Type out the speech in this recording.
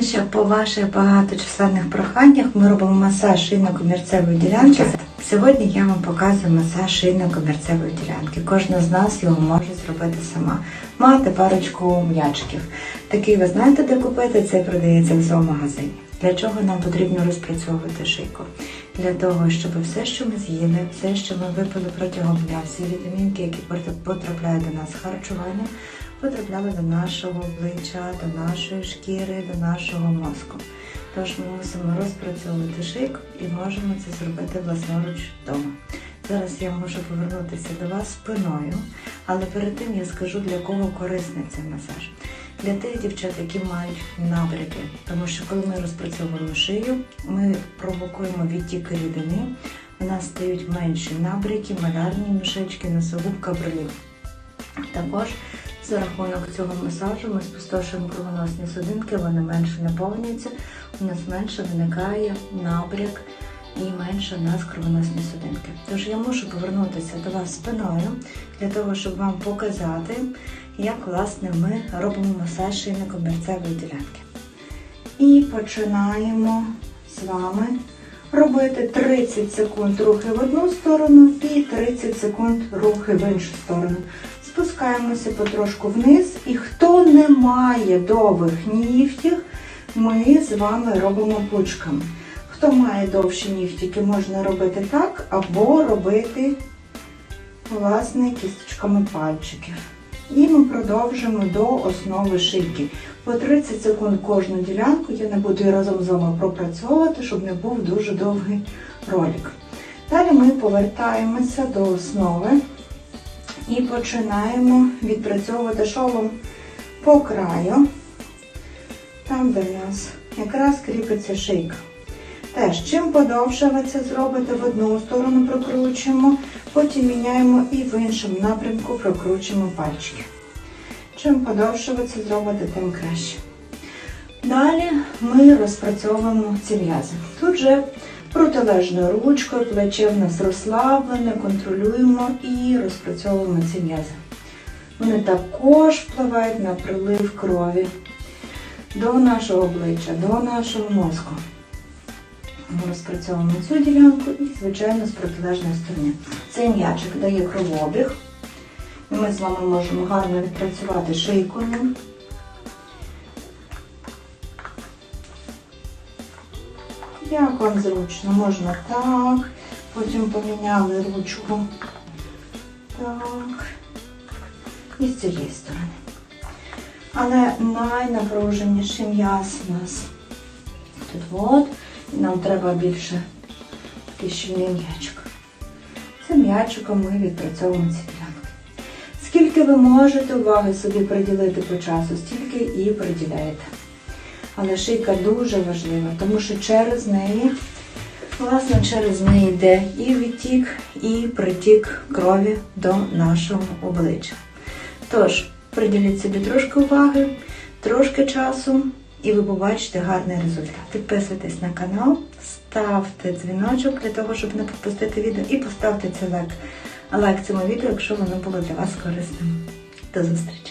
Ну по ваших багаточисленних проханнях ми робимо масаж шийно-комірцевої ділянки. Сьогодні я вам показую масаж шийно-комірцевої ділянки. Кожна з нас його може зробити сама. Мати парочку м'ячиків. Такий ви знаєте, де купити, це продається в зоомагазині. Для чого нам потрібно розпрацьовувати шийку? Для того, щоб все, що ми з'їли, все, що ми випили протягом дня, всі вітамінки, які потрапляють до нас з харчування, потрапляли до нашого обличчя, до нашої шкіри, до нашого мозку. Тож ми мусимо розпрацьовувати шийку і можемо це зробити власноруч вдома. Зараз я можу повернутися до вас спиною, але перед тим я скажу, для кого корисний цей масаж. Для тих дівчат, які мають набряки, тому що коли ми розпрацьовуємо шию, ми провокуємо відтік рідини, у нас стають менші набряки, малярні мішечки, носогубка, брилів. Також за рахунок цього масажу ми спустошуємо кровоносні судинки, вони менше наповнюються, у нас менше виникає набряк і менше у нас кровоносні судинки. Тож я мушу повернутися до вас спиною для того, щоб вам показати, як власне ми робимо масаж шийно-комірцевої ділянки. І починаємо з вами робити 30 секунд рухи в одну сторону і 30 секунд рухи в іншу сторону. Спускаємося потрошку вниз, і хто не має довгих нігтів, ми з вами робимо пучками. Хто має довші нігтики, можна робити так, або робити власне кісточками пальчиків. І ми продовжимо до основи шийки. По 30 секунд кожну ділянку я не буду разом з вами пропрацьовувати, щоб не був дуже довгий ролик. Далі ми повертаємося до основи і починаємо відпрацьовувати шолом по краю, там, де в нас якраз кріпиться шийка. Теж, чим подовше ви це зробите, в одну сторону прокручуємо, потім міняємо і в іншому напрямку прокручуємо пальчики. Чим подовше ви це зробите, тим краще. Далі ми розпрацьовуємо ці м'язи. Тут же протилежною ручкою, плече в нас розслаблене, контролюємо і розпрацьовуємо ці м'язи. Вони також впливають на прилив крові до нашого обличчя, до нашого мозку. Ми розпрацьовуємо цю ділянку і, звичайно, з протилежної сторони. Цей м'ячик дає кровообіг. Ми з вами можемо гарно відпрацювати шийкою. Як вам зручно, можна так, потім поміняли ручку. Так. І з цієї сторони. Але найнапруженіший м'яз у нас тут от. І нам треба більше такий щільний м'ячик. Цим м'ячиком ми відпрацьовуємо ці ділянки. Скільки ви можете уваги собі приділити по часу, стільки і приділяєте. Але шийка дуже важлива, тому що через неї, власне, через неї йде і відтік, і притік крові до нашого обличчя. Тож, приділіть собі трошки уваги, трошки часу, і ви побачите гарний результат. Підписуйтесь на канал, ставте дзвіночок для того, щоб не пропустити відео, і поставте цей лайк, лайк цьому відео, якщо воно було для вас корисним. До зустрічі!